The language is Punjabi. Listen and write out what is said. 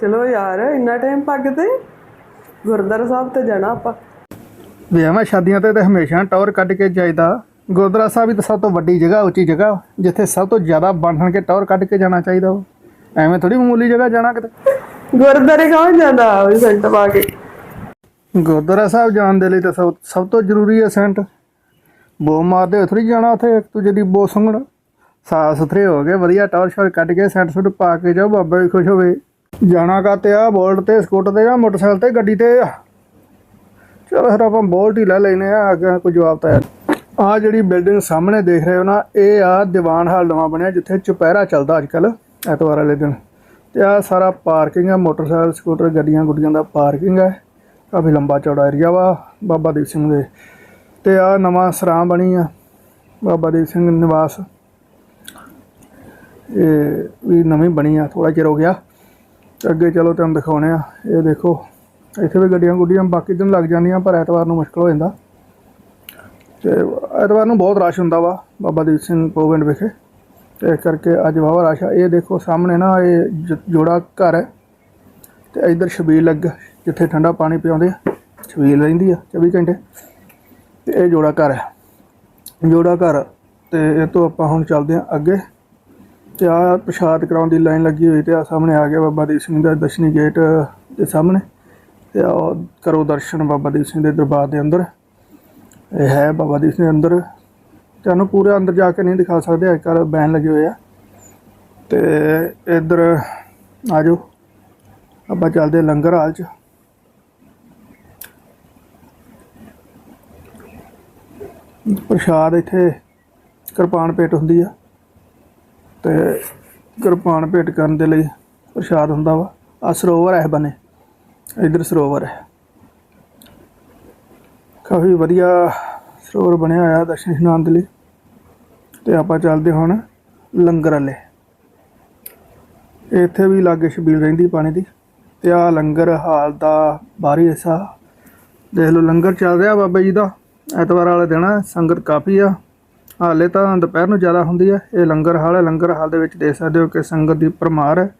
ਚਲੋ ਯਾਰ ਇੰਨਾ ਟਾਈਮ ਪੱਗ ਤੇ? ਗੁਰਦੁਆਰਾ ਸਾਹਿਬ ਤੇ ਜਾਣਾ ਆਪਾਂ। ਵਿਆਹਾਂ ਸ਼ਾਦੀਆਂ ਤੇ ਤਾਂ ਹਮੇਸ਼ਾ ਟੌਰ ਕੱਢ ਕੇ ਜਾਈਦਾ। ਗੁਰਦੁਆਰਾ ਸਾਹਿਬ ਹੀ ਤਾਂ ਸਭ ਤੋਂ ਵੱਡੀ ਜਗ੍ਹਾ ਉੱਚੀ ਜਗ੍ਹਾ ਜਿੱਥੇ ਸਭ ਤੋਂ ਜ਼ਿਆਦਾ ਬਣ ਕੇ ਟੌਰ ਕੱਢ ਕੇ ਜਾਣਾ ਚਾਹੀਦਾ ਵਾ। ਐਵੇਂ ਥੋੜੀ ਮਾਮੂਲੀ ਜਗ੍ਹਾ ਜਾਣਾ ਕਿਤੇ? ਗੁਰਦੁਆਰੇ ਕੌਣ ਜਾਂਦਾ? ਉਹ ਸੈਂਟ ਪਾ ਕੇ। ਗੁਰਦੁਆਰਾ ਸਾਹਿਬ ਜਾਣ ਦੇ ਲਈ ਤਾਂ ਸਭ ਸਭ ਤੋਂ ਜ਼ਰੂਰੀ ਹੈ ਸੈਂਟ। ਬੋ ਮਾਰਦੇ ਹੋਏ ਥੋੜੀ ਜਾਣਾ ਉੱਥੇ ਇੱਕ ਦੂਜੇ ਦੀ ਬੋ ਸੰਗਣ ਸਾਫ਼ ਸੁਥਰੇ ਹੋ ਗਏ ਵਧੀਆ ਟੌਰ ਸ਼ੌਰ ਕੱਢ ਕੇ ਸੈਂਟ ਸੁੱਟ ਪਾ ਕੇ ਜਾਓ ਬਾਬਾ ਵੀ ਖੁਸ਼ ਹੋਵੇ। ਜਾਣਾ ਕਾਤੇ ਆ, ਬੋਲਟ ਤੇ, ਸਕੂਟਰ ਤੇ ਜਾਂ ਮੋਟਰਸਾਈਕਲ ਤੇ, ਗੱਡੀ ਤੇ ਚਲੋ ਫਿਰ ਆਪਾਂ ਬੋਲਟ ਹੀ ਲੈ ਲੈਨੇ ਆ, ਅੱਗੇ ਕੋਈ ਜਵਾਬ ਤਾਂ ਆ ਜਿਹੜੀ ਬਿਲਡਿੰਗ ਸਾਹਮਣੇ ਦੇਖ ਰਹੇ ਹੋ ਨਾ, ਇਹ ਆ ਦੀਵਾਨ ਹਾਲ ਨਵਾਂ ਬਣਿਆ, ਜਿੱਥੇ ਚੁਪਹਿਰਾ ਚੱਲਦਾ ਅੱਜ ਕੱਲ ਐਤਵਾਰ ਵਾਲੇ ਦਿਨ। ਤੇ ਆ ਸਾਰਾ ਪਾਰਕਿੰਗ ਆ, ਮੋਟਰਸਾਈਕਲ, ਸਕੂਟਰ, ਗੱਡੀਆਂ, ਗੁੱਡੀਆਂ ਦਾ ਪਾਰਕਿੰਗ ਹੈ ਕਾਫੀ ਲੰਬਾ ਚੌੜਾ ਏਰੀਆ ਵਾ, ਬਾਬਾ ਦੀਪ ਸਿੰਘ ਦੇ। ਤੇ ਆ ਨਵਾਂ ਸਰਾਂ ਬਣੀ ਆ, ਬਾਬਾ ਦੀਪ ਸਿੰਘ ਨਿਵਾਸ। ਇਹ ਵੀ ਨਵੀਂ ਬਣੀ ਆ ਥੋੜਾ ਚਿਰ ਹੋ ਗਿਆ। ਤੇ ਅੱਗੇ ਚਲੋ ਤੁਹਾਨੂੰ ਦਿਖਾਉਣੇ ਆ। ਇਹ ਦੇਖੋ, ਇੱਥੇ ਵੀ ਗੱਡੀਆਂ ਗੁੱਡੀਆਂ ਬਾਕੀ ਦਿਨ ਲੱਗ ਜਾਂਦੀਆਂ, ਪਰ ਐਤਵਾਰ ਨੂੰ ਮੁਸ਼ਕਲ ਹੋ ਜਾਂਦਾ। ਤੇ ਐਤਵਾਰ ਨੂੰ ਬਹੁਤ ਰਸ਼ ਹੁੰਦਾ ਵਾ, ਬਾਬਾ ਦੀਪ ਸਿੰਘ ਪੋਵਿੰਡ ਵਿਖੇ। ਤੇ ਇਸ ਕਰਕੇ ਅੱਜ ਵਾਹਵਾ ਰਸ਼ ਆ। ਇਹ ਦੇਖੋ, ਸਾਹਮਣੇ ਨਾ ਇਹ ਜ- ਜੋੜਾ ਘਰ ਹੈ। ਤੇ ਇਧਰ ਛਬੀਲ ਲੱਗ ਜਿੱਥੇ ਠੰਡਾ ਪਾਣੀ ਪਿਆਉਂਦੇ ਆ। ਛਬੀਲ ਰਹਿੰਦੀ ਆ 24 ਘੰਟੇ। ਤੇ ਇਹ ਜੋੜਾ ਘਰ ਹੈ। ਜੋੜਾ ਘਰ, ਤੇ ਇਹ ਤੋਂ ਆਪਾਂ ਹੁਣ ਚੱਲਦੇ ਆ ਅੱਗੇ। ਤੇ ਆ ਪ੍ਰਸ਼ਾਦ ਕਰਾਉਣ ਦੀ ਲਾਈਨ ਲੱਗੀ ਹੋਈ ਤੇ ਆ ਸਾਹਮਣੇ ਆ ਗਿਆ ਬਾਬਾ ਦੀਪ ਸਿੰਘ ਦਾ ਦਰਸ਼ਨੀ ਗੇਟ ਦੇ ਸਾਹਮਣੇ। ਤੇ ਆਓ ਕਰੋ ਦਰਸ਼ਨ ਬਾਬਾ ਦੀਪ ਸਿੰਘ ਦੇ ਦਰਬਾਰ ਦੇ ਅੰਦਰ। ਇਹ ਹੈ ਬਾਬਾ ਦੀਪ ਸਿੰਘ ਦੇ ਅੰਦਰ। ਤੁਹਾਨੂੰ ਪੂਰੇ ਅੰਦਰ ਜਾ ਕੇ ਨਹੀਂ ਦਿਖਾ ਸਕਦੇ ਅੱਜ ਕੱਲ੍ਹ ਬੈਨ ਲੱਗੇ ਹੋਏ ਆ। ਤੇ ਇੱਧਰ ਆ ਜਾਓ ਆਪਾਂ ਚੱਲਦੇ ਹਾਂ ਲੰਗਰ ਹਾਲ ਚ। ਪ੍ਰਸ਼ਾਦ ਇੱਥੇ ਕਿਰਪਾਨ ਪੇਟ ਹੁੰਦੀ ਆ। ਤੇ ਕਿਰਪਾਨ ਭੇਟ ਕਰਨ ਦੇ ਲਈ ਪ੍ਰਸ਼ਾਦ ਹੁੰਦਾ ਵਾ। ਆ ਸਰੋਵਰ ਹੈ ਬਨੇ ਇਧਰ ਸਰੋਵਰ ਹੈ। ਕਾਫੀ ਵਧੀਆ ਸਰੋਵਰ ਬਣਿਆ ਹੋਇਆ ਦਰਸ਼ਨ ਇਸ਼ਨਾਨ ਦੇ ਲਈ। ਤੇ ਆਪਾਂ ਚੱਲਦੇ ਹੁਣ ਲੰਗਰ ਵਾਲੇ। ਇੱਥੇ ਵੀ ਲਾਗੇ ਛਬੀਲ ਰਹਿੰਦੀ ਪਾਣੀ ਦੀ। ਤੇ ਆ ਲੰਗਰ ਹਾਲ ਦਾ ਬਾਹਰੀ ਹਿੱਸਾ। ਦੇਖ ਲਓ ਲੰਗਰ ਚੱਲ ਰਿਹਾ ਬਾਬਾ ਜੀ ਦਾ। ਐਤਵਾਰ ਵਾਲੇ ਦਿਨ ਸੰਗਤ ਕਾਫੀ ਆ। ਹਾਲੇ ਤਾਂ ਦੁਪਹਿਰ ਨੂੰ ਜ਼ਿਆਦਾ ਹੁੰਦੀ ਹੈ ਇਹ ਲੰਗਰ ਹਾਲ ਹੈ। ਲੰਗਰ ਹਾਲ ਦੇ ਵਿੱਚ ਦੇਖ ਸਕਦੇ ਹੋ ਕਿ ਸੰਗਤ ਦੀ ਭਰਮਾਰ ਹੈ।